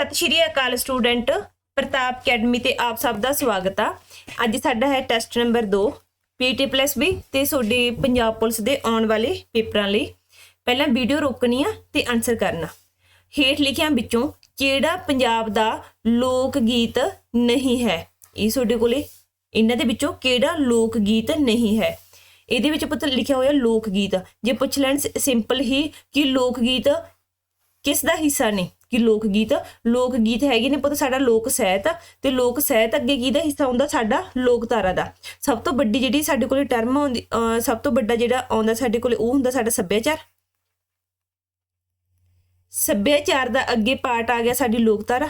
ਸਤਿ ਸ਼੍ਰੀ ਅਕਾਲ ਸਟੂਡੈਂਟ, ਪ੍ਰਤਾਪ ਅਕੈਡਮੀ ਤੇ ਆਪ ਸਭ ਦਾ ਸਵਾਗਤ ਆ। ਅੱਜ ਸਾਡਾ ਹੈ ਟੈਸਟ ਨੰਬਰ 2 ਪੀਟੀ ਪਲੱਸ ਵੀ ਤੇ ਤੁਹਾਡੇ ਪੰਜਾਬ ਪੁਲਿਸ ਦੇ ਆਉਣ ਵਾਲੇ ਪੇਪਰਾਂ ਲਈ। ਪਹਿਲਾਂ ਵੀਡੀਓ ਰੋਕਣੀ ਆ ਤੇ ਆਨਸਰ ਕਰਨਾ। ਹੇਠ ਲਿਖਿਆਂ ਵਿੱਚੋਂ ਕਿਹੜਾ ਪੰਜਾਬ ਦਾ ਲੋਕ ਗੀਤ ਨਹੀਂ ਹੈ? ਇਹ ਤੁਹਾਡੇ ਕੋਲੇ। ਇਹਨਾਂ ਦੇ ਵਿੱਚੋਂ ਕਿਹੜਾ ਲੋਕ ਗੀਤ ਨਹੀਂ ਹੈ? ਇਹਦੇ ਵਿੱਚ ਪੁੱਤ ਲਿਖਿਆ ਹੋਇਆ ਲੋਕ ਗੀਤ ਜੇ ਪੁੱਛ ਲੈਣ ਸਿੰਪਲ ਹੀ ਕਿ ਲੋਕ ਗੀਤ ਕਿਸ ਦਾ ਹਿੱਸਾ ਨੇ? ਕਿ ਲੋਕ ਗੀਤ ਲੋਕ ਗੀਤ ਹੈਗੇ ਨੇ ਪਤਾ ਸਾਡਾ ਲੋਕ ਸਹਿਤ ਤੇ ਲੋਕ ਸਹਿਤ ਅੱਗੇ ਕਿਹਦਾ ਹਿੱਸਾ ਹੁੰਦਾ ਸਾਡਾ ਲੋਕਧਾਰਾ ਦਾ। ਸਭ ਤੋਂ ਵੱਡੀ ਜਿਹੜੀ ਸਾਡੇ ਕੋਲੇ ਟਰਮ ਆਉਂਦੀ ਅਹ ਸਭ ਤੋਂ ਵੱਡਾ ਜਿਹੜਾ ਆਉਂਦਾ ਸਾਡੇ ਕੋਲੇ ਉਹ ਹੁੰਦਾ ਸਾਡਾ ਸੱਭਿਆਚਾਰ। ਸੱਭਿਆਚਾਰ ਦਾ ਅੱਗੇ ਪਾਰਟ ਆ ਗਿਆ ਸਾਡੀ ਲੋਕਧਾਰਾ।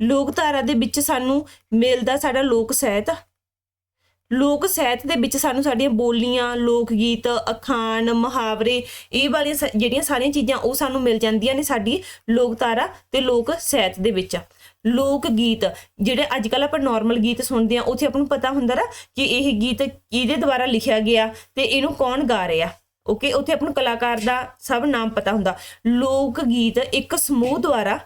ਲੋਕਧਾਰਾ ਦੇ ਵਿੱਚ ਸਾਨੂੰ ਮਿਲਦਾ ਸਾਡਾ ਲੋਕ ਸਾਹਿਤ। ਲੋਕ ਸਾਹਿਤ ਦੇ ਵਿੱਚ ਸਾਨੂੰ ਸਾਡੀਆਂ ਬੋਲੀਆਂ, ਲੋਕ ਗੀਤ, ਅਖਾਣ, ਮੁਹਾਵਰੇ, ਇਹ ਵਾਲੀਆਂ ਸ- ਜਿਹੜੀਆਂ ਸਾਰੀਆਂ ਚੀਜ਼ਾਂ ਉਹ ਸਾਨੂੰ ਮਿਲ ਜਾਂਦੀਆਂ ਨੇ ਸਾਡੀ ਲੋਕਧਾਰਾ ਤੇ ਲੋਕ ਸਾਹਿਤ ਦੇ ਵਿੱਚ। ਲੋਕ ਗੀਤ, ਜਿਹੜੇ ਅੱਜ ਕੱਲ ਆਪਾਂ ਨਾਰਮਲ ਗੀਤ ਸੁਣਦੇ ਆ ਉੱਥੇ ਆਪਾਂ ਨੂੰ ਪਤਾ ਹੁੰਦਾ ਨਾ ਕਿ ਇਹ ਗੀਤ ਕਿਹਦੇ ਦੁਆਰਾ ਲਿਖਿਆ ਗਿਆ ਤੇ ਇਹਨੂੰ ਕੌਣ ਗਾ ਰਿਹਾ। ਓਕੇ ਉੱਥੇ ਆਪਾਂ ਨੂੰ ਕਲਾਕਾਰ ਦਾ ਸਭ ਨਾਮ ਪਤਾ ਹੁੰਦਾ। ਲੋਕ ਗੀਤ ਇੱਕ ਸਮੂਹ ਦੁਆਰਾ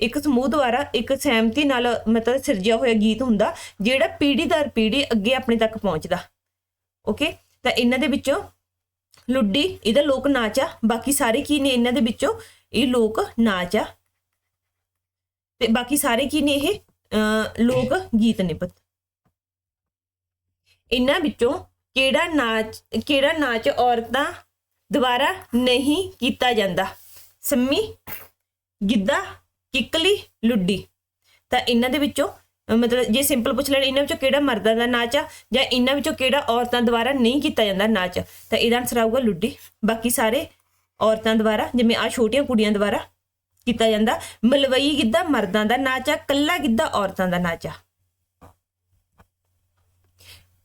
ਇੱਕ ਸਮੂਹ ਦੁਆਰਾ ਇੱਕ ਸਹਿਮਤੀ ਨਾਲ ਮਤਲਬ ਸਿਰਜਿਆ ਹੋਇਆ ਗੀਤ ਹੁੰਦਾ ਜਿਹੜਾ ਪੀੜ੍ਹੀ ਦਰ ਪੀੜ੍ਹੀ ਅੱਗੇ ਆਪਣੇ ਤੱਕ ਪਹੁੰਚਦਾ। ਓਕੇ ਤਾਂ ਇਹਨਾਂ ਦੇ ਵਿੱਚੋਂ ਲੁੱਡੀ ਇਹਦਾ ਲੋਕ ਨਾਚ ਆ ਬਾਕੀ ਸਾਰੇ ਕੀ ਨੇ ਇਹਨਾਂ ਦੇ ਵਿੱਚੋਂ? ਇਹ ਲੋਕ ਨਾਚ ਆ। ਤੇ ਬਾਕੀ ਸਾਰੇ ਕੀ ਨੇ ਇਹ? ਅਹ, ਲੋਕ ਗੀਤ ਨੇ ਪੁੱਤ। ਇਹਨਾਂ ਵਿੱਚੋਂ ਕਿਹੜਾ ਨਾਚ ਕਿਹੜਾ ਨਾਚ ਔਰਤਾਂ ਦੁਆਰਾ ਨਹੀਂ ਕੀਤਾ ਜਾਂਦਾ? ਸੰਮੀ ਗਿੱਧਾ ਕਿੱਕਲੀ ਲੁੱਡੀ। ਤਾਂ ਇਹਨਾਂ ਦੇ ਵਿੱਚੋਂ ਮਤਲਬ ਜੇ ਸਿੰਪਲ ਪੁੱਛ ਲੈਣ, ਇਹਨਾਂ ਵਿੱਚੋਂ ਕਿਹੜਾ ਮਰਦਾਂ ਦਾ ਨਾਚ ਆ, ਜਾਂ ਇਹਨਾਂ ਵਿੱਚੋਂ ਕਿਹੜਾ ਔਰਤਾਂ ਦੁਆਰਾ ਨਹੀਂ ਕੀਤਾ ਜਾਂਦਾ ਨਾਚ? ਤਾਂ ਇਹਦਾ ਆਨਸਰ ਆਊਗਾ ਲੁੱਡੀ। ਬਾਕੀ ਸਾਰੇ ਔਰਤਾਂ ਦੁਆਰਾ, ਜਿਵੇਂ ਆ ਛੋਟੀਆਂ ਕੁੜੀਆਂ ਦੁਆਰਾ ਕੀਤਾ ਜਾਂਦਾ। ਮਲਵਈ ਗਿੱਧਾ ਮਰਦਾਂ ਦਾ ਨਾਚ ਆ, ਕੱਲਾ ਗਿੱਧਾ ਔਰਤਾਂ ਦਾ ਨਾਚ ਆ।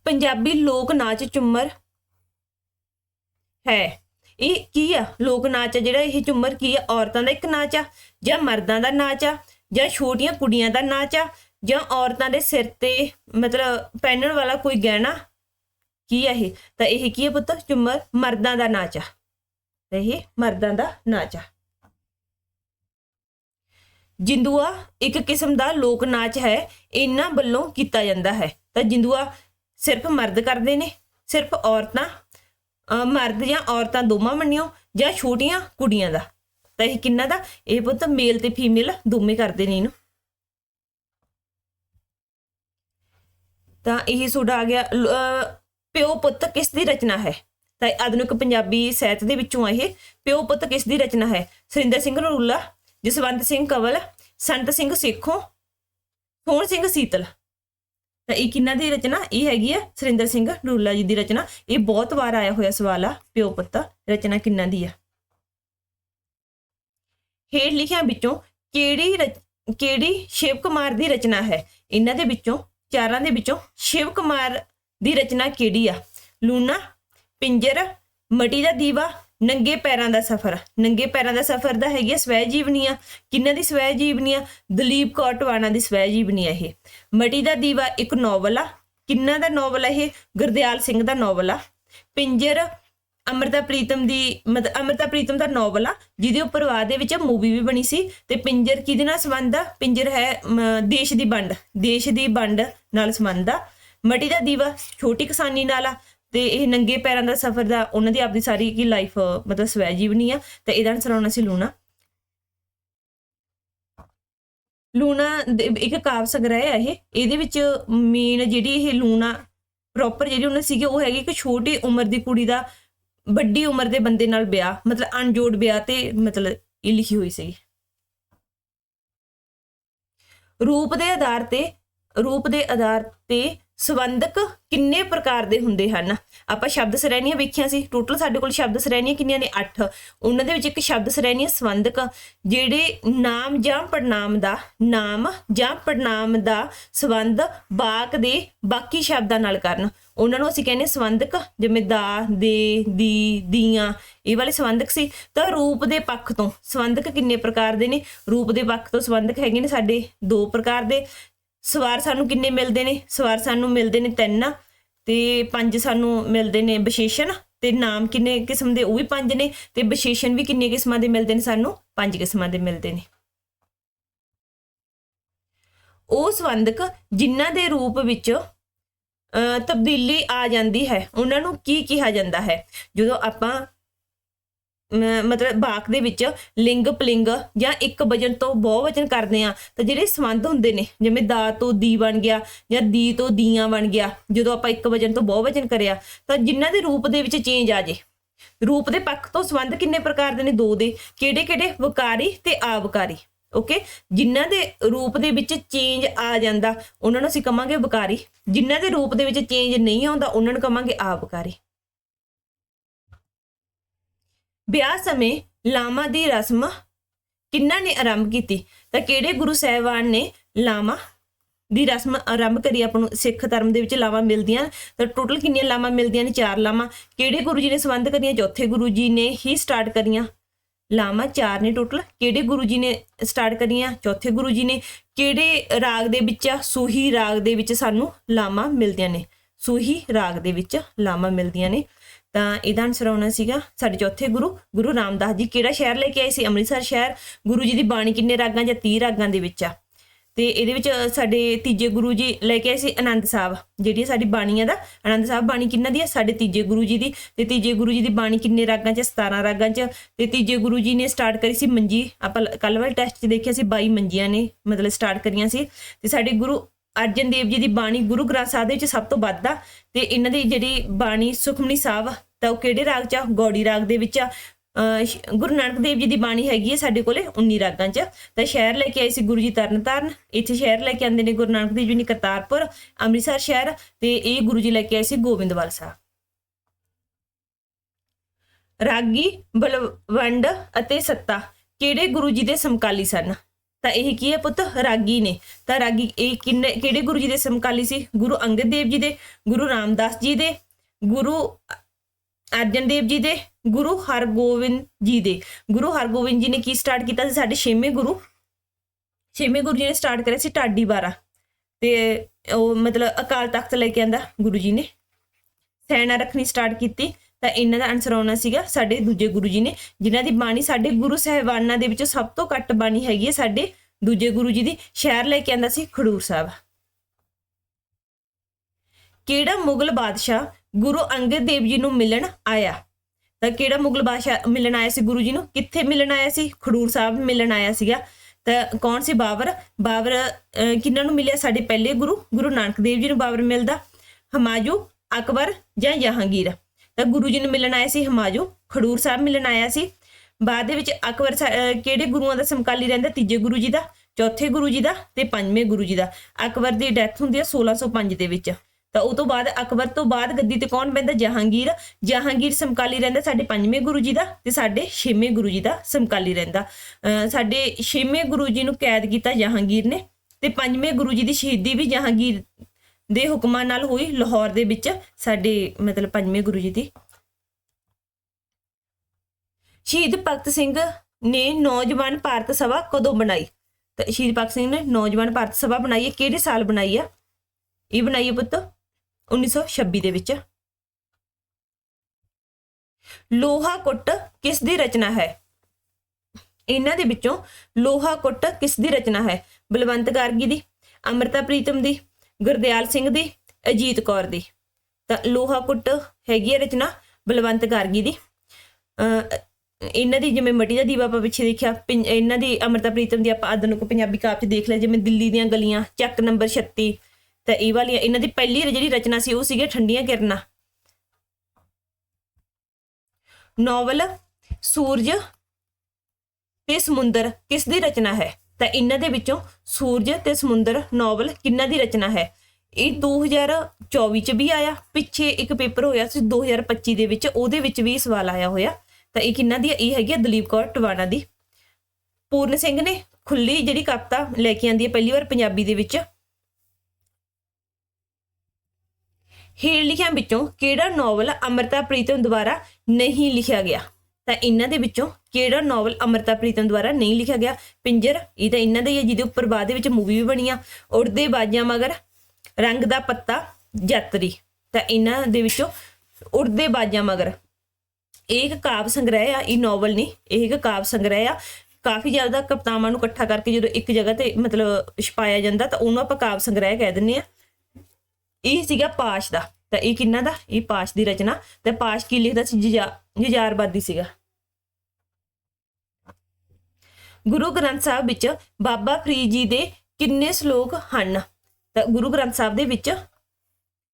ਪੰਜਾਬੀ ਲੋਕ ਨਾਚ ਚੁੰਮਰ ਹੈ। ਇਹ ਕੀ ਆ? ਲੋਕ ਨਾਚ ਆ ਜਿਹੜਾ ਇਹ ਝੁੰਮਰ ਕੀ ਆ? ਔਰਤਾਂ ਦਾ ਇੱਕ ਨਾਚ ਆ, ਜਾਂ ਮਰਦਾਂ ਦਾ ਨਾਚ ਆ, ਜਾਂ ਛੋਟੀਆਂ ਕੁੜੀਆਂ ਦਾ ਨਾਚ ਆ, ਜਾਂ ਔਰਤਾਂ ਦੇ ਸਿਰ ਤੇ ਮਤਲਬ ਪਹਿਨਣ ਵਾਲਾ ਕੋਈ ਗਹਿਣਾ? ਕੀ ਆ ਇਹ? ਤਾਂ ਇਹ ਕੀ ਆ ਪੁੱਤ? ਝੁੰਮਰ ਮਰਦਾਂ ਦਾ ਨਾਚ ਆ। ਇਹ ਮਰਦਾਂ ਦਾ ਨਾਚ ਆ। ਜਿੰਦੂਆ ਇੱਕ ਕਿਸਮ ਦਾ ਲੋਕ ਨਾਚ ਹੈ, ਇਹਨਾਂ ਵੱਲੋਂ ਕੀਤਾ ਜਾਂਦਾ ਹੈ। ਤਾਂ ਜਿੰਦੂਆ ਸਿਰਫ ਮਰਦ ਕਰਦੇ ਨੇ, ਸਿਰਫ ਔਰਤਾਂ ਮਰਦ ਜਾਂ ਔਰਤਾਂ ਦੋਵਾਂ ਮੰਨਿਓ ਜਾਂ ਛੋਟੀਆਂ ਕੁੜੀਆਂ ਦਾ। ਤਾਂ ਇਹ ਕਿੰਨਾ ਦਾ? ਇਹ ਪੁੱਤ ਮੇਲ ਤੇ ਫੀਮੇਲ ਦੋਵੇਂ ਕਰਦੇ ਨੇ ਇਹਨੂੰ। ਤਾਂ ਇਹ ਤੁਹਾਡਾ ਆ ਗਿਆ, ਅਹ ਪਿਓ ਪੁੱਤ ਕਿਸ ਦੀ ਰਚਨਾ ਹੈ? ਤਾਂ ਇਹ ਆਧੁਨਿਕ ਪੰਜਾਬੀ ਸਾਹਿਤ ਦੇ ਵਿੱਚੋਂ ਇਹ। ਪਿਓ ਪੁੱਤ ਕਿਸ ਦੀ ਰਚਨਾ ਹੈ? ਸੁਰਿੰਦਰ ਸਿੰਘ ਨਰੂਲਾ ਜਸਵੰਤ ਸਿੰਘ ਕਵਲ, ਸੰਤ ਸਿੰਘ ਸੇਖੋਂ, ਸੋਹਣ ਸਿੰਘ ਸੀਤਲ। ਤਾਂ ਇਹ ਕਿੰਨਾ ਦੀ ਰਚਨਾ? ਇਹ ਹੈਗੀ ਆ ਸੁਰਿੰਦਰ ਸਿੰਘ ਨਰੂਲਾ ਜੀ ਦੀ ਰਚਨਾ। ਇਹ ਬਹੁਤ ਵਾਰ ਆਇਆ ਹੋਇਆ ਸਵਾਲ ਆ, ਪਿਓ ਪੁੱਤ, ਰਚਨਾ ਕਿੰਨਾ ਦੀ ਆ? ਹੇਠ ਲਿਖਿਆਂ ਵਿੱਚੋਂ ਕਿਹੜੀ ਰਚ- ਕਿਹੜੀ ਸ਼ਿਵ ਕੁਮਾਰ ਦੀ ਰਚਨਾ ਹੈ? ਇਹਨਾਂ ਦੇ ਵਿੱਚੋਂ, ਚਾਰਾਂ ਦੇ ਵਿੱਚੋਂ ਸ਼ਿਵ ਕੁਮਾਰ ਦੀ ਰਚਨਾ ਕਿਹੜੀ ਆ? ਲੂਣਾ, ਪਿੰਜਰ, ਮਟੀ ਦਾ ਦੀਵਾ ਨੰਗੇ ਪੈਰਾਂ ਦਾ ਸਫ਼ਰ ਨੰਗੇ ਪੈਰਾਂ ਦਾ ਸਫ਼ਰ ਦਾ ਹੈਗੀ ਆ, ਸਵੈ ਜੀਵਨੀ ਆ ਕਿੰਨਾਂ ਦੀ ਸਵੈ ਜੀਵਨੀ ਆ ਦਲੀਪ ਕੌਰ ਟਵਾਣਾ ਦੀ ਸਵੈ ਜੀਵਨੀ ਆ ਇਹ। ਮਟੀ ਦਾ ਦੀਵਾ ਇੱਕ ਨੋਵਲ ਆ। ਕਿੰਨਾ ਦਾ ਨੋਵਲ ਆ ਇਹ? ਗੁਰਦਿਆਲ ਸਿੰਘ ਦਾ ਨੋਵਲ ਆ। ਪਿੰਜਰ ਅਮਰਤਾ ਪ੍ਰੀਤਮ ਦੀ ਮਤਲਬ ਅਮਰਤਾ ਪ੍ਰੀਤਮ ਦਾ ਨੋਵਲ ਆ, ਜਿਹਦੇ ਉੱਪਰ ਬਾਅਦ ਦੇ ਵਿੱਚ ਮੂਵੀ ਵੀ ਬਣੀ ਸੀ। ਤੇ ਪਿੰਜਰ ਕਿਹਦੇ ਨਾਲ ਸੰਬੰਧ ਆ? ਪਿੰਜਰ ਹੈ ਦੇਸ਼ ਦੀ ਵੰਡ, ਦੇਸ਼ ਦੀ ਵੰਡ ਨਾਲ ਸੰਬੰਧ ਆ। ਮਟੀ ਦਾ ਦੀਵਾ ਛੋਟੀ ਕਿਸਾਨੀ ਨਾਲ ਆ। ਤੇ ਇਹ ਨੰਗੇ ਪੈਰਾਂ ਦਾ ਸਫ਼ਰ ਦਾ, ਉਹਨਾਂ ਦੀ ਆਪਦੀ ਸਾਰੀ ਕੀ ਲਾਈਫ ਮਤਲਬ ਸਵੈ ਜੀਵਨੀ ਆ, ਤੇ ਇਹਦਾ ਆਨਸਰ ਆਉਣਾ ਸੀ ਲੂਣਾ। ਲੂਣਾ ਇੱਕ ਕਾਵ ਸੰਗ੍ਰਹਿ ਆ ਇਹ, ਇਹਦੇ ਵਿੱਚ ਮੇਨ ਜਿਹੜੀ ਇਹ ਲੂਣਾ ਪ੍ਰੋਪਰ ਜਿਹੜੀ ਉਹਨਾਂ ਸੀਗੇ, ਉਹ ਹੈਗੀ ਇੱਕ ਛੋਟੀ ਉਮਰ ਦੀ ਕੁੜੀ ਦਾ, ਵੱਡੀ ਉਮਰ ਦੇ ਬੰਦੇ ਨਾਲ ਵਿਆਹ, ਮਤਲਬ ਅਣਜੋੜ ਵਿਆਹ ਤੇ ਮਤਲਬ ਇਹ ਲਿਖੀ ਹੋਈ ਸੀ ਰੂਪ ਦੇ ਆਧਾਰ ਤੇ, ਰੂਪ ਦੇ ਆਧਾਰ ਤੇ ਸੰਬੰਧਕ ਕਿੰਨੇ ਪ੍ਰਕਾਰ ਦੇ ਹੁੰਦੇ ਹਨ? ਆਪਾਂ ਸ਼ਬਦ ਸ਼੍ਰੇਣੀਆਂ ਵੇਖੀਆਂ ਸੀ। ਟੋਟਲ ਸਾਡੇ ਕੋਲ ਸ਼ਬਦ ਸ਼੍ਰੇਣੀਆਂ ਕਿੰਨੀਆਂ ਨੇ? 8 ਉਹਨਾਂ ਦੇ ਵਿੱਚ ਇੱਕ ਸ਼ਬਦ ਸ਼੍ਰੇਣੀ ਹੈ ਸੰਬੰਧਕ, ਜਿਹੜੇ ਨਾਮ ਜਾਂ ਪੜਨਾਮ ਦਾ, ਨਾਮ ਜਾਂ ਪੜਨਾਮ ਦਾ ਸੰਬੰਧ ਵਾਕ ਦੇ ਬਾਕੀ ਸ਼ਬਦਾਂ ਨਾਲ ਕਰਨ। ਉਹਨਾਂ ਨੂੰ ਅਸੀਂ ਕਹਿੰਦੇ ਸੰਬੰਧਕ, ਜਿਵੇਂ ਦਾ, ਦੇ, ਦੀ, ਦੀਆਂ, ਇਹ ਵਾਲੇ ਸੰਬੰਧਕ ਸੀ। ਤਾਂ ਰੂਪ ਦੇ ਪੱਖ ਤੋਂ ਸੰਬੰਧਕ ਕਿੰਨੇ ਪ੍ਰਕਾਰ ਦੇ ਨੇ? ਰੂਪ ਦੇ ਪੱਖ ਤੋਂ ਸੰਬੰਧਕ ਹੈਗੇ ਨੇ ਸਾਡੇ ਦੋ ਪ੍ਰਕਾਰ ਦੇ। ਸਵਾਰ ਸਾਨੂੰ ਕਿੰਨੇ ਮਿਲਦੇ ਨੇ? ਸਵਾਰ ਸਾਨੂੰ ਮਿਲਦੇ ਨੇ ਤਿੰਨ ਤੇ ਪੰਜ ਸਾਨੂੰ ਮਿਲਦੇ ਨੇ ਵਿਸ਼ੇਸ਼ਣ, ਤੇ ਨਾਮ ਕਿੰਨੇ ਕਿਸਮ ਦੇ ਉਹ ਵੀ ਪੰਜ ਨੇ, ਤੇ ਵਿਸ਼ੇਸ਼ਣ ਵੀ ਕਿੰਨੇ ਕਿਸਮਾਂ ਦੇ ਮਿਲਦੇ ਨੇ ਸਾਨੂੰ? ਪੰਜ ਕਿਸਮਾਂ ਦੇ ਮਿਲਦੇ ਨੇ। ਉਹ ਸੰਬੰਧਕ ਜਿਨ੍ਹਾਂ ਦੇ ਰੂਪ ਵਿੱਚ ਤਬਦੀਲੀ ਆ ਜਾਂਦੀ ਹੈ, ਉਹਨਾਂ ਨੂੰ ਕੀ ਕਿਹਾ ਜਾਂਦਾ ਹੈ? ਜਦੋਂ ਆਪਾਂ ਮਤਲਬ ਬਾਕ ਦੇ ਵਿੱਚ ਲਿੰਗ, ਪਲਿੰਗ ਜਾਂ ਇੱਕ ਵਜਨ ਤੋਂ ਬਹੁ ਵਚਨ ਕਰਦੇ ਆ ਤਾਂ ਜਿਹੜੇ ਸੰਬੰਧ ਹੁੰਦੇ ਨੇ, ਜਿਵੇਂ ਦਾ ਤੋਂ ਦੀ ਬਣ ਗਿਆ ਜਾਂ ਦੀ ਤੋਂ ਦੀਆਂ ਬਣ ਗਿਆ, ਜਦੋਂ ਆਪਾਂ ਇੱਕ ਵਚਨ ਤੋਂ ਬਹੁ ਵਚਨ ਕਰਿਆ, ਤਾਂ ਜਿਨ੍ਹਾਂ ਦੇ ਰੂਪ ਦੇ ਵਿੱਚ ਚੇਂਜ ਆ ਜੇ। ਰੂਪ ਦੇ ਪੱਖ ਤੋਂ ਸੰਬੰਧ ਕਿੰਨੇ ਪ੍ਰਕਾਰ ਦੇ ਨੇ? ਦੋ ਦੇ। ਕਿਹੜੇ ਕਿਹੜੇ? ਵਕਾਰੀ ਤੇ ਆਵਕਾਰੀ। ਓਕੇ? ਜਿਨ੍ਹਾਂ ਦੇ ਰੂਪ ਦੇ ਵਿੱਚ ਚੇਂਜ ਆ ਜਾਂਦਾ, ਉਹਨਾਂ ਨੂੰ ਅਸੀਂ ਕਵਾਂਗੇ ਵਕਾਰੀ। ਜਿਨ੍ਹਾਂ ਦੇ ਰੂਪ ਦੇ ਵਿੱਚ ਚੇਂਜ ਨਹੀਂ ਆਉਂਦਾ, ਉਹਨਾਂ ਨੂੰ ਕਵਾਂਗੇ ਆਵਕਾਰੀ। ਵਿਆਹ ਸਮੇਂ ਲਾਮਾ ਦੀ ਰਸਮ ਕਿੰਨਾਂ ਨੇ ਆਰੰਭ ਕੀਤੀ? ਤਾਂ ਕਿਹੜੇ ਗੁਰੂ ਸਾਹਿਬਾਨ ਨੇ ਲਾਮਾ ਦੀ ਰਸਮ ਆਰੰਭ ਕਰੀ? ਆਪਾਂ ਨੂੰ ਸਿੱਖ ਧਰਮ ਦੇ ਵਿੱਚ ਲਾਵਾਂ ਮਿਲਦੀਆਂ ਤਾਂ ਟੋਟਲ ਕਿੰਨੀਆਂ ਲਾਵਾਂ ਮਿਲਦੀਆਂ ਨੇ? ਚਾਰ ਲਾਵਾਂ ਕਿਹੜੇ ਗੁਰੂ ਜੀ ਨੇ ਸੰਬੰਧ ਕਰੀਆਂ? ਚੌਥੇ ਗੁਰੂ ਜੀ ਨੇ ਹੀ ਸਟਾਰਟ ਕਰੀਆਂ। ਲਾਵਾਂ ਚਾਰ ਨੇ ਟੋਟਲ ਕਿਹੜੇ ਗੁਰੂ ਜੀ ਨੇ ਸਟਾਰਟ ਕਰੀਆਂ? ਚੌਥੇ ਗੁਰੂ ਜੀ ਨੇ। ਕਿਹੜੇ ਰਾਗ ਦੇ ਵਿੱਚ ਸੂਹੀ ਰਾਗ ਦੇ ਵਿੱਚ ਸਾਨੂੰ ਲਾਵਾਂ ਮਿਲਦੀਆਂ ਨੇ। ਸੂਹੀ ਰਾਗ ਦੇ ਵਿੱਚ ਲਾਵਾਂ ਮਿਲਦੀਆਂ ਨੇ। ਤਾਂ ਇਹਦਾ ਆਨਸਰ ਆਉਣਾ ਸੀਗਾ ਸਾਡੇ ਚੌਥੇ ਗੁਰੂ ਗੁਰੂ ਰਾਮਦਾਸ ਜੀ ਕਿਹੜਾ ਸ਼ਹਿਰ ਲੈ ਕੇ ਆਏ ਸੀ? ਅੰਮ੍ਰਿਤਸਰ ਸ਼ਹਿਰ। ਗੁਰੂ ਜੀ ਦੀ ਬਾਣੀ ਕਿੰਨੇ ਰਾਗਾਂ ਜਾਂ 30 ਰਾਗਾਂ ਦੇ ਵਿੱਚ ਆ। ਤੇ ਇਹਦੇ ਵਿੱਚ ਸਾਡੇ ਤੀਜੇ ਗੁਰੂ ਜੀ ਲੈ ਕੇ ਆਏ ਸੀ ਆਨੰਦ ਸਾਹਿਬ ਜਿਹੜੀ ਸਾਡੀ ਬਾਣੀਆਂ ਦਾ। ਆਨੰਦ ਸਾਹਿਬ ਬਾਣੀ ਕਿੰਨਾ ਦੀ ਆ? ਸਾਡੇ ਤੀਜੇ ਗੁਰੂ ਜੀ ਦੀ। ਤੇ ਤੀਜੇ ਗੁਰੂ ਜੀ ਦੀ ਬਾਣੀ ਕਿੰਨੇ ਰਾਗਾਂ 'ਚ 17 ਰਾਗਾਂ 'ਚ ਤੇ ਤੀਜੇ ਗੁਰੂ ਜੀ ਨੇ ਸਟਾਰਟ ਕਰੀ ਸੀ ਮੰਜੀ। ਆਪਾਂ ਕੱਲ ਵਾਲੇ ਟੈਸਟ 'ਚ ਦੇਖਿਆ ਸੀ 22 ਮੰਜੀਆਂ ਨੇ ਮਤਲਬ ਸਟਾਰਟ ਕਰੀਆਂ ਸੀ। ਤੇ ਸਾਡੇ ਗੁਰੂ ਅਰਜਨ ਦੇਵ ਜੀ ਦੀ ਬਾਣੀ ਗੁਰੂ ਗ੍ਰੰਥ ਸਾਹਿਬ ਦੇ ਵਿੱਚ ਸਭ ਤੋਂ ਵੱਧ ਆ ਤੇ ਇਹਨਾਂ ਦੀ ਜਿਹੜੀ ਬਾਣੀ ਸੁਖਮਨੀ ਸਾਹਿਬ ਤਾਂ ਉਹ ਕਿਹੜੇ ਰਾਗ 'ਚ ਆ? ਗੌੜੀ ਰਾਗ ਦੇ ਵਿੱਚ ਆ। ਗੁਰੂ ਨਾਨਕ ਦੇਵ ਜੀ ਦੀ ਬਾਣੀ ਹੈਗੀ ਹੈ ਸਾਡੇ ਕੋਲੇ 19 ਰਾਗਾਂ 'ਚ। ਤਾਂ ਸ਼ਹਿਰ ਲੈ ਕੇ ਆਏ ਸੀ ਗੁਰੂ ਜੀ ਤਰਨਤਾਰਨ। ਇੱਥੇ ਸ਼ਹਿਰ ਲੈ ਕੇ ਆਂਦੇ ਨੇ ਗੁਰੂ ਨਾਨਕ ਦੇਵ ਜੀ ਨੇ ਕਰਤਾਰਪੁਰ, ਅੰਮ੍ਰਿਤਸਰ ਸ਼ਹਿਰ ਤੇ ਇਹ ਗੁਰੂ ਜੀ ਲੈ ਕੇ ਆਏ ਸੀ ਗੋਬਿੰਦਵਾਲ ਸਾਹਿਬ। ਰਾਗੀ, ਬਲਵੰਡ ਅਤੇ ਸੱਤਾ ਕਿਹੜੇ ਗੁਰੂ ਜੀ ਦੇ ਸਮਕਾਲੀ ਸਨ? ਤਾਂ ਇਹ ਕੀ ਹੈ ਪੁੱਤ? ਰਾਗੀ ਨੇ। ਤਾਂ ਰਾਗੀ, ਇਹ ਕਿੰਨੇ, ਕਿਹੜੇ ਗੁਰੂ ਜੀ ਦੇ ਸਮਕਾਲੀ ਸੀ? ਗੁਰੂ ਅੰਗਦ ਦੇਵ ਜੀ ਦੇ, ਗੁਰੂ ਰਾਮਦਾਸ ਜੀ ਦੇ, ਗੁਰੂ ਅਰਜਨ ਦੇਵ ਜੀ ਦੇ, ਗੁਰੂ ਹਰਗੋਬਿੰਦ ਜੀ ਦੇ। ਗੁਰੂ ਹਰਗੋਬਿੰਦ ਜੀ ਨੇ ਕੀ ਸਟਾਰਟ ਕੀਤਾ ਸੀ? ਸਾਡੇ ਛੇਵੇਂ ਗੁਰੂ। ਛੇਵੇਂ ਗੁਰੂ ਜੀ ਨੇ ਸਟਾਰਟ ਕਰਿਆ ਸੀ ਢਾਡੀ ਬਾਰਾ। ਤੇ ਉਹ ਮਤਲਬ ਅਕਾਲ ਤਖਤ ਲੈ ਕੇ ਆਂਦਾ ਗੁਰੂ ਜੀ ਨੇ। ਸੈਨਾ ਰੱਖਣੀ ਸਟਾਰਟ ਕੀਤੀ। ਤਾਂ ਇਹਨਾਂ ਦਾ ਆਨਸਰ ਆਉਣਾ ਸੀਗਾ ਸਾਡੇ ਦੂਜੇ ਗੁਰੂ ਜੀ ਨੇ ਜਿਨ੍ਹਾਂ ਦੀ ਬਾਣੀ ਸਾਡੇ ਗੁਰੂ ਸਾਹਿਬਾਨਾਂ ਦੇ ਵਿੱਚੋਂ ਸਭ ਤੋਂ ਘੱਟ ਬਾਣੀ ਹੈਗੀ ਹੈ ਸਾਡੇ ਦੂਜੇ ਗੁਰੂ ਜੀ ਦੀ ਸ਼ਹਿਰ ਲੈ ਕੇ ਆਂਦਾ ਸੀ ਖਡੂਰ ਸਾਹਿਬ। ਕਿਹੜਾ ਮੁਗਲ ਬਾਦਸ਼ਾਹ ਗੁਰੂ ਅੰਗਦ ਦੇਵ ਜੀ ਨੂੰ ਮਿਲਣ ਆਇਆ? ਤਾਂ ਕਿਹੜਾ ਮੁਗਲ ਬਾਦਸ਼ਾਹ ਮਿਲਣ ਆਇਆ ਸੀ ਗੁਰੂ ਜੀ ਨੂੰ? ਕਿੱਥੇ ਮਿਲਣ ਆਇਆ ਸੀ? ਖਡੂਰ ਸਾਹਿਬ ਮਿਲਣ ਆਇਆ ਸੀਗਾ। ਤਾਂ ਕੌਣ ਸੀ ਬਾਬਰ? ਬਾਬਰ ਅਹ, ਕਿਹਨਾਂ ਨੂੰ ਮਿਲਿਆ? ਸਾਡੇ ਪਹਿਲੇ ਗੁਰੂ ਗੁਰੂ ਨਾਨਕ ਦੇਵ ਜੀ ਨੂੰ ਬਾਬਰ ਮਿਲਦਾ। ਹਮਾਯੂ ਅਕਬਰ ਜਾਂ ਜਹਾਂਗੀਰ? ਤਾਂ ਗੁਰੂ ਜੀ ਨੂੰ ਮਿਲਣ ਆਇਆ ਸੀ ਹਮਾਯੂ ਖਡੂਰ ਸਾਹਿਬ ਮਿਲਣ ਆਇਆ ਸੀ। ਬਾਅਦ ਦੇ ਵਿੱਚ ਅਕਬਰ ਕਿਹੜੇ ਗੁਰੂਆਂ ਦਾ ਸਮਕਾਲੀ ਰਹਿੰਦਾ? ਤੀਜੇ ਗੁਰੂ ਜੀ ਦਾ, ਚੌਥੇ ਗੁਰੂ ਜੀ ਦਾ ਤੇ ਪੰਜਵੇਂ ਗੁਰੂ ਜੀ ਦਾ। ਅਕਬਰ ਦੀ ਡੈਥ ਹੁੰਦੀ ਹੈ 1605 ਦੇ ਵਿੱਚ। ਤਾਂ ਉਹ ਤੋਂ ਬਾਅਦ, ਅਕਬਰ ਤੋਂ ਬਾਅਦ ਗੱਦੀ ਤੇ ਕੌਣ ਬੈਂਦਾ ਜਹਾਂਗੀਰ। ਜਹਾਂਗੀਰ ਸਮਕਾਲੀ ਰਹਿੰਦਾ ਸਾਡੇ ਪੰਜਵੇਂ ਗੁਰੂ ਜੀ ਦਾ ਤੇ ਸਾਡੇ ਛੇਵੇਂ ਗੁਰੂ ਜੀ ਦਾ ਸਮਕਾਲੀ ਰਹਿੰਦਾ। ਅਹ, ਸਾਡੇ ਛੇਵੇਂ ਗੁਰੂ ਜੀ ਨੂੰ ਕੈਦ ਕੀਤਾ ਜਹਾਂਗੀਰ ਨੇ ਤੇ ਪੰਜਵੇਂ ਗੁਰੂ ਜੀ ਦੀ ਸ਼ਹੀਦੀ ਵੀ ਜਹਾਂਗੀਰ ਦੇ ਹੁਕਮਾਂ ਨਾਲ ਹੋਈ ਲਾਹੌਰ ਦੇ ਵਿੱਚ ਸਾਡੇ ਮਤਲਬ ਪੰਜਵੇਂ ਗੁਰੂ ਜੀ ਦੀ। ਸ਼ਹੀਦ ਭਗਤ ਸਿੰਘ ਨੇ ਨੌਜਵਾਨ ਭਾਰਤ ਸਭਾ ਕਦੋਂ ਬਣਾਈ? ਤਾਂ ਸ਼ਹੀਦ ਭਗਤ ਸਿੰਘ ਨੇ ਨੌਜਵਾਨ ਭਾਰਤ ਸਭਾ ਬਣਾਈ ਹੈ, ਕਿਹੜੇ ਸਾਲ ਬਣਾਈ ਆ? ਇਹ ਬਣਾਈ ਹੈ ਪੁੱਤ 1926 ਦੇ ਵਿੱਚ। ਲੋਹਾ ਕੁੱਟ ਕਿਸ ਦੀ ਰਚਨਾ ਹੈ? ਇਹਨਾਂ ਦੇ ਵਿੱਚੋਂ ਲੋਹਾ ਕੁੱਟ ਕਿਸ ਦੀ ਰਚਨਾ ਹੈ? ਬਲਵੰਤ ਗਾਰਗੀ ਦੀ, ਅੰਮ੍ਰਿਤਾ ਪ੍ਰੀਤਮ ਦੀ ਗੁਰਦਿਆਲ ਸਿੰਘ ਦੀ, ਅਜੀਤ ਕੌਰ ਦੀ। ਤਾਂ ਲੋਹਾ ਕੁੱਟ ਹੈਗੀ ਹੈ ਰਚਨਾ ਬਲਵੰਤ ਗਾਰਗੀ ਦੀ। ਅਹ ਇਹਨਾਂ ਦੀ ਜਿਵੇਂ ਮਟੀ ਦਾ ਦੀਵਾ ਆਪਾਂ ਪਿੱਛੇ ਦੇਖਿਆ, ਪਿੰ- ਇਹਨਾਂ ਦੀ ਅੰਮ੍ਰਿਤਾ ਪ੍ਰੀਤਮ ਦੀ ਆਪਾਂ ਆਧੁਨਿਕ ਪੰਜਾਬੀ ਕਾਵਿ ਚ ਦੇਖ ਲਿਆ, ਜਿਵੇਂ ਦਿੱਲੀ ਦੀਆਂ ਗਲੀਆਂ, ਚੱਕ ਨੰਬਰ 36 ਤਾਂ ਇਹ ਵਾਲੀ ਇਹਨਾਂ ਦੀ ਪਹਿਲੀ ਜਿਹੜੀ ਰਚਨਾ ਸੀ ਉਹ ਸੀਗੇ ਠੰਡੀਆਂ ਕਿਰਨਾਂ। ਨੋਵਲ ਸੂਰਜ ਤੇ ਸਮੁੰਦਰ ਕਿਸ ਦੀ ਰਚਨਾ ਹੈ? ਤਾਂ ਇਹਨਾਂ ਦੇ ਵਿੱਚੋਂ ਸੂਰਜ ਤੇ ਸਮੁੰਦਰ ਨੋਵਲ ਕਿੰਨਾ ਦੀ ਰਚਨਾ ਹੈ? ਇਹ 2024 ਚ ਵੀ ਆਇਆ, ਪਿੱਛੇ ਇੱਕ ਪੇਪਰ ਹੋਇਆ ਸੀ 2025 ਦੇ ਵਿੱਚ, ਉਹਦੇ ਵਿੱਚ ਵੀ ਸਵਾਲ ਆਇਆ ਹੋਇਆ। ਤਾਂ ਇਹ ਕਿੰਨਾ ਦੀ ਹੈ? ਇਹ ਹੈਗੀ ਹੈ ਦਲੀਪ ਕੌਰ ਟਵਾਣਾ ਦੀ। ਪੂਰਨ ਸਿੰਘ ਨੇ ਖੁੱਲੀ ਜਿਹੜੀ ਕਵਿਤਾ ਲੈ ਕੇ ਆਂਦੀ ਹੈ ਪਹਿਲੀ ਵਾਰ ਪੰਜਾਬੀ ਦੇ ਵਿੱਚ। ਹੇਠ ਲਿਖਿਆਂ ਵਿੱਚੋਂ ਕਿਹੜਾ ਨੋਵਲ ਅਮਰਤਾ ਪ੍ਰੀਤਮ ਦੁਆਰਾ ਨਹੀਂ ਲਿਖਿਆ ਗਿਆ? ਤਾਂ ਇਹਨਾਂ ਦੇ ਵਿੱਚੋਂ ਕਿਹੜਾ ਨੋਵਲ ਅਮਰਤਾ ਪ੍ਰੀਤਮ ਦੁਆਰਾ ਨਹੀਂ ਲਿਖਿਆ ਗਿਆ? ਪਿੰਜਰ, ਇਹ ਤਾਂ ਇਹਨਾਂ ਦਾ ਹੀ ਹੈ, ਜਿਹਦੇ ਉੱਪਰ ਬਾਅਦ ਦੇ ਵਿੱਚ ਮੂਵੀ ਵੀ ਬਣੀ ਆ ਉੜਦੇ ਬਾਜਾਂ ਮਗਰ ਰੰਗ ਦਾ ਪੱਤਾ, ਯਾਤਰੀ। ਤਾਂ ਇਹਨਾਂ ਦੇ ਵਿੱਚੋਂ ਉੜਦੇ ਬਾਜਾਂ ਮਗਰ ਇਹ ਇੱਕ ਕਾਵ ਸੰਗ੍ਰਹਿ ਆ, ਇਹ ਨੋਵਲ ਨਹੀਂ, ਇਹ ਇੱਕ ਕਾਵ ਸੰਗ੍ਰਹਿ ਆ। ਕਾਫੀ ਜ਼ਿਆਦਾ ਕਵਿਤਾਵਾਂ ਨੂੰ ਇਕੱਠਾ ਕਰਕੇ ਜਦੋਂ ਇੱਕ ਜਗ੍ਹਾ ਤੇ ਮਤਲਬ ਛਪਾਇਆ ਜਾਂਦਾ ਤਾਂ ਉਹਨੂੰ ਆਪਾਂ ਕਾਵ ਸੰਗ੍ਰਹਿ ਕਹਿ ਦਿੰਦੇ ਆ। ਇਹ ਸੀਗਾ ਪਾਸ਼ ਦਾ। ਤਾਂ ਇਹ ਕਿੰਨਾ ਦਾ? ਇਹ ਪਾਸ਼ ਦੀ ਰਚਨਾ। ਤੇ ਪਾਸ਼ ਕੀ ਲਿਖਦਾ ਸੀ? ਜੁਝਾਰਵਾਦੀ ਸੀਗਾ। ਗੁਰੂ ਗ੍ਰੰਥ ਸਾਹਿਬ ਵਿੱਚ ਬਾਬਾ ਫਰੀਦ ਜੀ ਦੇ ਕਿੰਨੇ ਸ਼ਲੋਕ ਹਨ? ਤਾਂ ਗੁਰੂ ਗ੍ਰੰਥ ਸਾਹਿਬ ਦੇ ਵਿੱਚ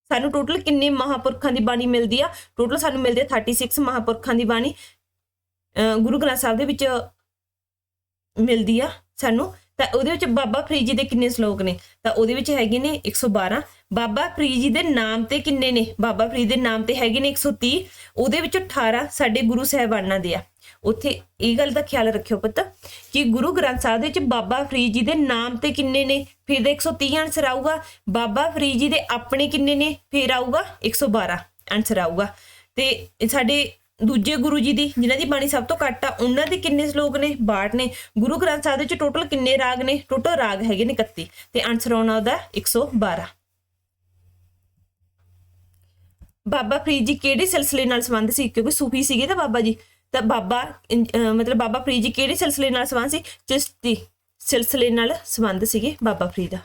ਸਾਨੂੰ ਟੋਟਲ ਕਿੰਨੇ ਮਹਾਪੁਰਖਾਂ ਦੀ ਬਾਣੀ ਮਿਲਦੀ ਆ? ਟੋਟਲ ਸਾਨੂੰ ਮਿਲਦੇ ਆ 36 ਮਹਾਪੁਰਖਾਂ ਦੀ ਬਾਣੀ। ਅਹ ਗੁਰੂ ਗ੍ਰੰਥ ਸਾਹਿਬ ਦੇ ਵਿੱਚ ਮਿਲਦੀ ਆ ਸਾਨੂੰ। ਤਾਂ ਉਹਦੇ ਵਿੱਚ ਬਾਬਾ ਫਰੀਦ ਜੀ ਦੇ ਕਿੰਨੇ ਸ਼ਲੋਕ ਨੇ? ਤਾਂ ਉਹਦੇ ਵਿੱਚ ਹੈਗੇ ਨੇ 112 ਬਾਬਾ ਫਰੀਦ ਜੀ ਦੇ ਨਾਮ ਤੇ ਕਿੰਨੇ ਨੇ? ਬਾਬਾ ਫਰੀਦ ਦੇ ਨਾਮ ਤੇ ਹੈਗੇ ਨੇ 130 ਉਹਦੇ ਵਿੱਚ 18 ਸਾਡੇ ਗੁਰੂ ਸਾਹਿਬਾਨਾਂ ਦੇ ਆ। ਉੱਥੇ ਇਹ ਗੱਲ ਦਾ ਖਿਆਲ ਰੱਖਿਓ ਪੁੱਤ ਕਿ ਗੁਰੂ ਗ੍ਰੰਥ ਸਾਹਿਬ ਦੇ ਵਿੱਚ ਬਾਬਾ ਫਰੀਦ ਜੀ ਦੇ ਨਾਮ ਤੇ ਕਿੰਨੇ ਨੇ? ਫਿਰ ਦੇ 130 ਆਨਸਰ ਆਊਗਾ। ਬਾਬਾ ਫਰੀਦ ਜੀ ਦੇ ਆਪਣੇ ਕਿੰਨੇ ਨੇ? ਫਿਰ ਆਊਗਾ 112 ਆਨਸਰ ਆਊਗਾ। ਤੇ ਸਾਡੇ ਦੂਜੇ ਗੁਰੂ ਜੀ ਦੀ, ਜਿਨ੍ਹਾਂ ਦੀ ਬਾਣੀ ਸਭ ਤੋਂ ਘੱਟ ਆ, ਉਹਨਾਂ ਦੇ ਕਿੰਨੇ ਸ਼ਲੋਕ ਨੇ? 62 ਨੇ। ਗੁਰੂ ਗ੍ਰੰਥ ਸਾਹਿਬ ਦੇ ਵਿੱਚ ਟੋਟਲ ਕਿੰਨੇ ਰਾਗ ਨੇ? ਟੋਟਲ ਰਾਗ ਹੈਗੇ ਨੇ 31 ਤੇ ਆਨਸਰ ਆਉਣਾ ਉਹਦਾ 112 ਬਾਬਾ ਫਰੀਦ ਜੀ ਕਿਹੜੇ ਸਿਲਸਿਲੇ ਨਾਲ ਸੰਬੰਧ ਸੀ? ਕਿਉਂਕਿ ਸੂਫੀ ਸੀਗੇ ਤਾਂ ਬਾਬਾ ਜੀ। ਤਾਂ ਬਾਬਾ ਅਹ, ਮਤਲਬ ਬਾਬਾ ਫਰੀਦ ਜੀ ਕਿਹੜੇ ਸਿਲਸਿਲੇ ਨਾਲ ਸੰਬੰਧ ਸੀ? ਚਿਸ਼ਤੀ ਸਿਲਸਿਲੇ ਨਾਲ ਸੰਬੰਧ ਸੀਗੇ ਬਾਬਾ ਫਰੀਦ ਦਾ।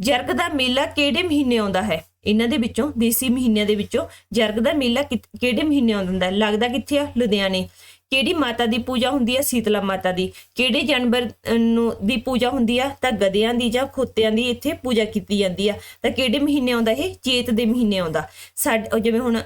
ਜਰਗ ਦਾ ਮੇਲਾ ਕਿਹੜੇ ਮਹੀਨੇ ਆਉਂਦਾ ਹੈ? ਇਹਨਾਂ ਦੇ ਵਿੱਚੋਂ ਦੇਸੀ ਮਹੀਨਿਆਂ ਦੇ ਵਿੱਚੋਂ ਜਰਗ ਦਾ ਮੇਲਾ ਕਿਹੜੇ ਮਹੀਨੇ ਆਉਂਦਾ ਹੈ? ਲੱਗਦਾ ਕਿੱਥੇ ਆ? ਲੁਧਿਆਣੇ। ਕਿਹੜੀ ਮਾਤਾ ਦੀ ਪੂਜਾ ਹੁੰਦੀ ਹੈ? ਸੀਤਲਾ ਮਾਤਾ ਦੀ। ਕਿਹੜੇ ਜਾਨਵਰ ਨੂੰ ਦੀ ਪੂਜਾ ਹੁੰਦੀ ਆ? ਤਾਂ ਗਧਿਆਂ ਦੀ ਜਾਂ ਖੋਤਿਆਂ ਦੀ ਇੱਥੇ ਪੂਜਾ ਕੀਤੀ ਜਾਂਦੀ ਆ। ਤਾਂ ਕਿਹੜੇ ਮਹੀਨੇ ਆਉਂਦਾ ਇਹ? ਚੇਤ ਦੇ ਮਹੀਨੇ ਆਉਂਦਾ। ਸਾਡੇ ਜਿਵੇਂ ਹੁਣ,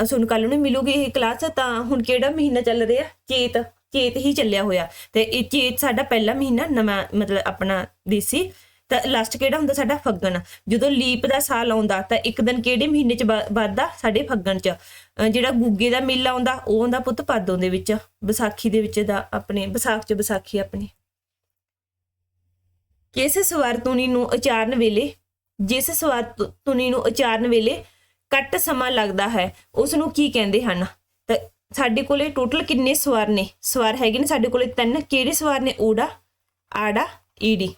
ਅਹ, ਤੁਹਾਨੂੰ ਕੱਲ ਨੂੰ ਮਿਲੂਗੀ ਇਹ ਕਲਾਸ ਤਾਂ ਹੁਣ ਕਿਹੜਾ ਮਹੀਨਾ ਚੱਲ ਰਿਹਾ? ਚੇਤ ਚੇਤ ਹੀ ਚੱਲਿਆ ਹੋਇਆ। ਤੇ ਇਹ ਚੇਤ ਸਾਡਾ ਪਹਿਲਾ ਮਹੀਨਾ, ਨਵਾਂ, ਮਤਲਬ ਆਪਣਾ ਦੇਸੀ ਤਾਂ ਲਾਸਟ ਕਿਹੜਾ ਹੁੰਦਾ ਸਾਡਾ ਫੱਗਣ। ਜਦੋਂ ਲੀਪ ਦਾ ਸਾਲ ਆਉਂਦਾ, ਤਾਂ ਇੱਕ ਦਿਨ ਕਿਹੜੇ ਮਹੀਨੇ ਚ ਵੱਧਦਾ? ਸਾਡੇ ਫੱਗਣ ਚ। ਅਹ ਜਿਹੜਾ ਗੁੱਗੇ ਦਾ ਮੇਲਾ ਆਉਂਦਾ, ਉਹ ਆਉਂਦਾ ਪੁੱਤ ਪਾਦੋਂ ਦੇ ਵਿੱਚ, ਵਿਸਾਖੀ ਦੇ ਵਿੱਚ ਦਾ ਆਪਣੇ, ਵਿਸਾਖ ਚ ਵਿਸਾਖੀ ਆਪਣੀ। ਕਿਸ ਸਵਰ ਧੁਨੀ ਨੂੰ ਉਚਾਰਨ ਵੇਲੇ, ਜਿਸ ਸਵਾਰ ਧੁਨੀ ਨੂੰ ਉਚਾਰਨ ਵੇਲੇ ਘੱਟ ਸਮਾਂ ਲੱਗਦਾ ਹੈ ਉਸ ਨੂੰ ਕੀ ਕਹਿੰਦੇ ਹਨ? ਤਾਂ ਸਾਡੇ ਕੋਲੇ ਟੋਟਲ ਕਿੰਨੇ ਸਵਰ ਨੇ? ਸਵਰ ਹੈਗੇ ਨੇ ਸਾਡੇ ਕੋਲੇ ਤਿੰਨ। ਕਿਹੜੇ ਸਵਰ ਨੇ? ਓੜਾ ਆੜਾ, ਈੜੀ।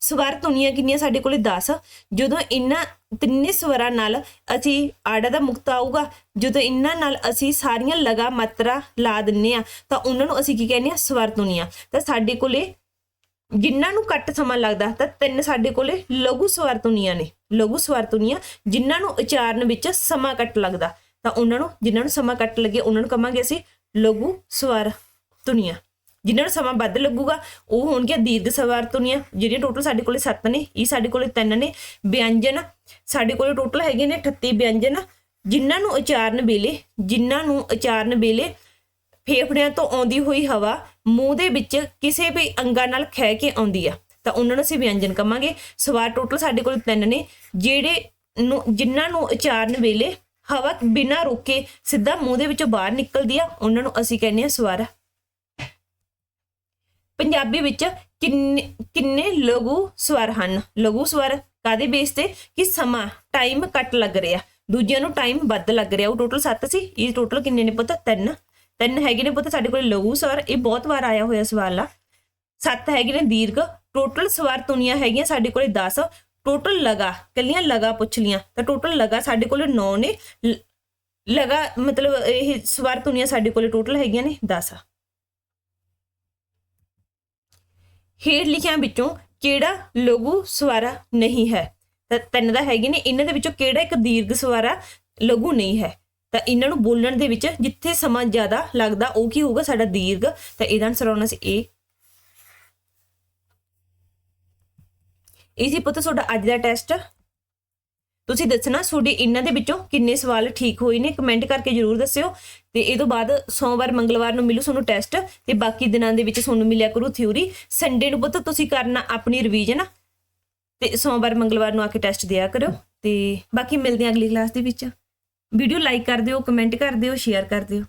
ਸਵਰ ਧੁਨੀਆਂ ਕਿੰਨੀਆਂ ਸਾਡੇ ਕੋਲੇ 10 ਜਦੋਂ ਇਹਨਾਂ ਤਿੰਨੇ ਸਵਰਾਂ ਨਾਲ ਅਸੀਂ ਆੜਾ ਦਾ ਮੁਕਤ ਆਊਗਾ, ਜਦੋਂ ਇਹਨਾਂ ਨਾਲ ਅਸੀਂ ਸਾਰੀਆਂ ਲਗਾ ਮਾਤਰਾ ਲਾ ਦਿੰਨੇ ਆ, ਤਾਂ ਉਹਨਾਂ ਨੂੰ ਅਸੀਂ ਕੀ ਕਹਿੰਦੇ ਆ? ਸਵਰ ਧੁਨੀਆਂ ਤਾਂ ਸਾਡੇ ਕੋਲੇ ਜਿਨ੍ਹਾਂ ਨੂੰ ਘੱਟ ਸਮਾਂ ਲੱਗਦਾ, ਤਾਂ ਤਿੰਨ ਸਾਡੇ ਕੋਲੇ ਲਘੂ ਸਵਰ ਧੁਨੀਆਂ ਨੇ। ਲਘੂ ਸਵਰ ਧੁਨੀਆਂ ਜਿਨ੍ਹਾਂ ਨੂੰ ਉਚਾਰਨ ਵਿੱਚ ਸਮਾਂ ਘੱਟ ਲੱਗਦਾ। ਤਾਂ ਉਹਨਾਂ ਨੂੰ, ਜਿਨ੍ਹਾਂ ਨੂੰ ਸਮਾਂ ਘੱਟ ਲੱਗੇ, ਉਹਨਾਂ ਨੂੰ ਕਵਾਂਗੇ ਅਸੀਂ ਲਘੂ ਸਵਰ ਧੁਨੀਆਂ ਜਿਨ੍ਹਾਂ ਨੂੰ ਸਮਾਂ ਵੱਧ ਲੱਗੂਗਾ, ਉਹ ਹੋਣਗੀਆਂ ਦੀਰਘ ਸਵਰ ਧੁਨੀਆਂ ਜਿਹੜੀਆਂ ਟੋਟਲ ਸਾਡੇ ਕੋਲੇ 7 ਨੇ, ਇਹ ਸਾਡੇ ਕੋਲੇ 3 ਨੇ, ਵਿਅੰਜਨ ਸਾਡੇ ਕੋਲੇ ਟੋਟਲ ਹੈਗੇ ਨੇ 38 ਵਿਅੰਜਨ, ਜਿਨ੍ਹਾਂ ਨੂੰ ਉਚਾਰਨ ਵੇਲੇ, ਜਿਨ੍ਹਾਂ ਨੂੰ ਉਚਾਰਨ ਵੇਲੇ ਫੇਫੜਿਆਂ ਤੋਂ ਆਉਂਦੀ ਹੋਈ ਹਵਾ ਮੂੰਹ ਦੇ ਵਿੱਚ ਕਿਸੇ ਵੀ ਅੰਗਾਂ ਨਾਲ ਖਹਿ ਕੇ ਆਉਂਦੀ ਆ, ਤਾਂ ਉਹਨਾਂ ਨੂੰ ਅਸੀਂ ਵਿਅੰਜਨ ਕਵਾਂਗੇ। ਸਵਾਰ ਟੋਟਲ ਸਾਡੇ ਕੋਲ ਤਿੰਨ ਨੇ, ਜਿਹੜੇ ਨੂੰ, ਜਿਨ੍ਹਾਂ ਨੂੰ ਉਚਾਰਨ ਵੇਲੇ ਹਵਾ ਬਿਨਾਂ ਰੋਕੇ ਸਿੱਧਾ ਮੂੰਹ ਦੇ ਵਿੱਚੋਂ ਬਾਹਰ ਨਿਕਲਦੀ ਆ, ਉਹਨਾਂ ਨੂੰ ਅਸੀਂ ਕਹਿੰਦੇ ਆ ਸਵਾਰ ਪੰਜਾਬੀ ਵਿੱਚ ਕਿੰਨੇ ਕਿੰਨੇ ਲਘੂ ਸਵਰ ਹਨ? ਲਘੂ ਸਵਰ ਕਾਦੇ ਬੇਸ ਤੇ? ਕਿ ਸਮਾਂ ਟਾਈਮ ਕੱਟ ਲੱਗ ਰਿਹਾ। ਦੂਜਿਆਂ ਨੂੰ ਟਾਈਮ ਵੱਧ ਲੱਗ ਰਿਹਾ। ਉਹ ਟੋਟਲ 7 ਸੀ। ਇਹ ਟੋਟਲ ਕਿੰਨੇ ਨੇ ਪਤਾ? ਤਿੰਨ। ਤਿੰਨ ਹੈਗੇ ਨੇ ਪਤਾ ਸਾਡੇ ਕੋਲ ਲਘੂ ਸਵਰ। ਇਹ ਬਹੁਤ ਵਾਰ ਆਇਆ ਹੋਇਆ ਸਵਾਲ ਆ। ਸੱਤ ਹੈਗੇ ਨੇ ਦੀਰਘ। ਟੋਟਲ ਸਵਰ ਤੁਨੀਆਂ ਹੈਗੀਆਂ ਸਾਡੇ ਕੋਲੇ 10 ਟੋਟਲ ਲਗਾ ਕੱਲੀਆਂ ਲਗਾ ਪੁੱਛ ਲੀਆਂ। ਤਾਂ ਟੋਟਲ ਲਗਾ ਸਾਡੇ ਕੋਲੇ 9 ਨੇ। ਲਗਾ ਮਤਲਬ ਇਹ ਸਵਰ ਤੁਨੀਆਂ ਸਾਡੇ ਕੋਲੇ ਟੋਟਲ ਹੈਗੀਆਂ ਨੇ 10 ਹੇਠ ਲਿਖਿਆਂ ਵਿੱਚੋਂ ਕਿਹੜਾ ਲਘੂ ਸਵਾਰਾ ਨਹੀਂ ਹੈ? ਤਾਂ ਤਿੰਨ ਦਾ ਹੈਗੇ ਨੇ, ਇਹਨਾਂ ਦੇ ਵਿੱਚੋਂ ਕਿਹੜਾ ਇੱਕ ਦੀਰਘ ਸਵਾਰਾ ਲਘੂ ਨਹੀਂ ਹੈ? ਤਾਂ ਇਹਨਾਂ ਨੂੰ ਬੋਲਣ ਦੇ ਵਿੱਚ ਜਿੱਥੇ ਸਮਾਂ ਜ਼ਿਆਦਾ ਲੱਗਦਾ, ਉਹ ਕੀ ਹੋਊਗਾ? ਸਾਡਾ ਦੀਰਘ, ਤਾਂ ਇਹਦਾ ਆਨਸਰ ਆਉਣਾ ਸੀ ਇਹ ਇਹ ਸੀ ਪੁੱਤ ਤੁਹਾਡਾ ਅੱਜ ਦਾ ਟੈਸਟ ਤੁਸੀਂ ਦੱਸਣਾ ਤੁਹਾਡੇ ਇਹਨਾਂ ਦੇ ਵਿੱਚੋਂ ਕਿੰਨੇ ਸਵਾਲ ਠੀਕ ਹੋਏ ਨੇ ਕਮੈਂਟ ਕਰਕੇ ਜਰੂਰ ਦੱਸਿਓ। ਤੇ ਇਹ ਤੋਂ ਬਾਅਦ ਸੋਮਵਾਰ, ਮੰਗਲਵਾਰ ਨੂੰ ਮਿਲੂ ਤੁਹਾਨੂੰ ਟੈਸਟ ਤੇ ਬਾਕੀ ਦਿਨਾਂ ਦੇ ਵਿੱਚ ਤੁਹਾਨੂੰ ਮਿਲਿਆ ਕਰੂ ਥਿਊਰੀ ਸੰਡੇ ਨੂੰ ਪੁੱਤ ਤੁਸੀਂ ਕਰਨਾ ਆਪਣੀ ਰਿਵੀਜ਼ਨ ਤੇ ਸੋਮਵਾਰ, ਮੰਗਲਵਾਰ ਨੂੰ ਆ ਕੇ ਟੈਸਟ ਦਿਆ ਕਰੋ ਤੇ ਬਾਕੀ ਮਿਲਦੇ ਹਾਂ ਅਗਲੀ ਕਲਾਸ ਦੇ ਵਿੱਚ। ਵੀਡੀਓ ਲਾਈਕ ਕਰ ਦਿਓ ਕਮੈਂਟ ਕਰ ਦਿਓ ਸ਼ੇਅਰ ਕਰ ਦਿਓ।